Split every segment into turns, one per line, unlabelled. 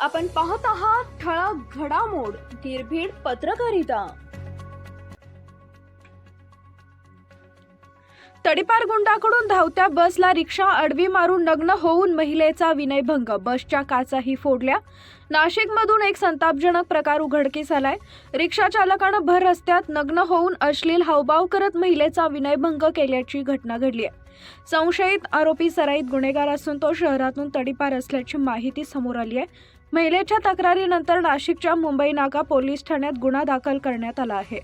आपण पाहत आहात ठळक घडामोड निर्भीड पत्रकारिता. तडीपार गुंडाकडून धावत्या बसला रिक्षा अडवी मारून नग्न होऊन महिलेचा विनयभंग. बसच्या काचाही फोडल्या. नाशिकमधून एक संतापजनक प्रकार उघडकीस आलाय. रिक्षा चालकानं भर रस्त्यात नग्न होऊन अश्लील हावभाव करत महिलेचा विनयभंग केल्याची घटना घडली आहे. संशयित आरोपी सराईत गुन्हेगार असून तो शहरातून तडीपार असल्याची माहिती समोर आली आहे. महिलेच्या तक्रारीनंतर नाशिकच्या मुंबई नाका पोलीस ठाण्यात गुन्हा दाखल करण्यात आला आहे.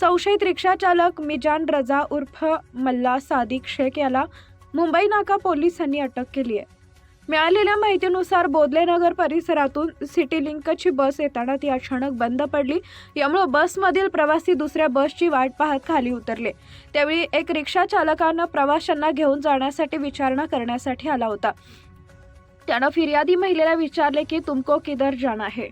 संशयित रिक्षा चालक मिजान रजा उर्फ मल्ला सादिक शेख याला मुंबई नाका पोलिसांनी अटक केली आहे. मिळालेल्या माहितीनुसार बोदलेनगर परिसरातून सिटी लिंकची बस येताना ती अचानक बंद पडली. यामुळे बसमधील प्रवासी दुसऱ्या बसची वाट पाहत खाली उतरले. त्यावेळी एक रिक्षा चालकानं प्रवाशांना घेऊन जाण्यासाठी विचारणा करण्यासाठी आला होता. त्यानं फिर्यादी महिलेला विचारले की तुमको किधर जाना है?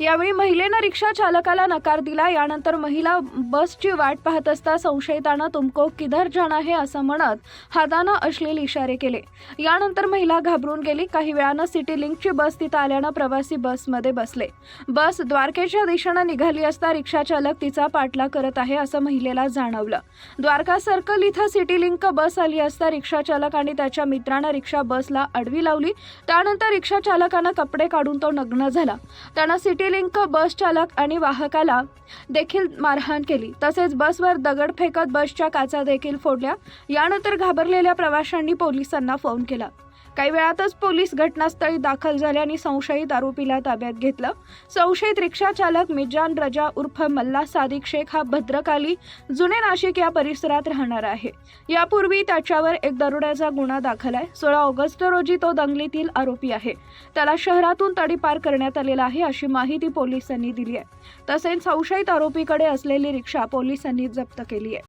यावेळी महिलेनं रिक्षा चालकाला नकार दिला. यानंतर महिला बसची वाट पाहत असता संशयितानं तुमको किधर जाणं हे? असं म्हणत हातानं अश्लील इशारे केले. यानंतर महिला घाबरून गेली. काही वेळानं सिटी लिंकची बस तिथं आल्यानं प्रवासी बसमध्ये बसले. बस द्वारकेच्या दिशेनं निघाली असता रिक्षा चालक तिचा पाठलाग करत आहे असं महिलेला जाणवलं. द्वारका सर्कल इथं सिटी लिंक बस आली असता रिक्षा चालक आणि त्याच्या मित्रानं रिक्षा बसला अडवी लावली. त्यानंतर रिक्षा चालकानं कपडे काढून तो नग्न झाला. त्यानं सिटी लिंक बस चालक आणि वाहकाला देखील मारहाण केली. तसेच बसवर दगड फेकत बसच्या काचा देखील फोडल्या. यानंतर घाबरलेल्या प्रवाशांनी पोलिसांना फोन केला. काही वेळातच पोलीस घटनास्थळी दाखल झाले आणि संशयित आरोपीला ताब्यात घेतलं. संशयित रिक्षा चालक मिजान रजा उर्फ मल्ला सादिक शेख हा भद्रकाली जुने नाशिक या परिसरात राहणार आहे. यापूर्वी त्याच्यावर एक दरोड्याचा गुन्हा दाखल आहे. सोळा ऑगस्ट रोजी तो दंगलीतील आरोपी आहे. त्याला शहरातून तडीपार करण्यात आलेला आहे अशी माहिती पोलिसांनी दिली आहे. तसेच संशयित आरोपीकडे असलेली रिक्षा पोलिसांनी जप्त केली आहे.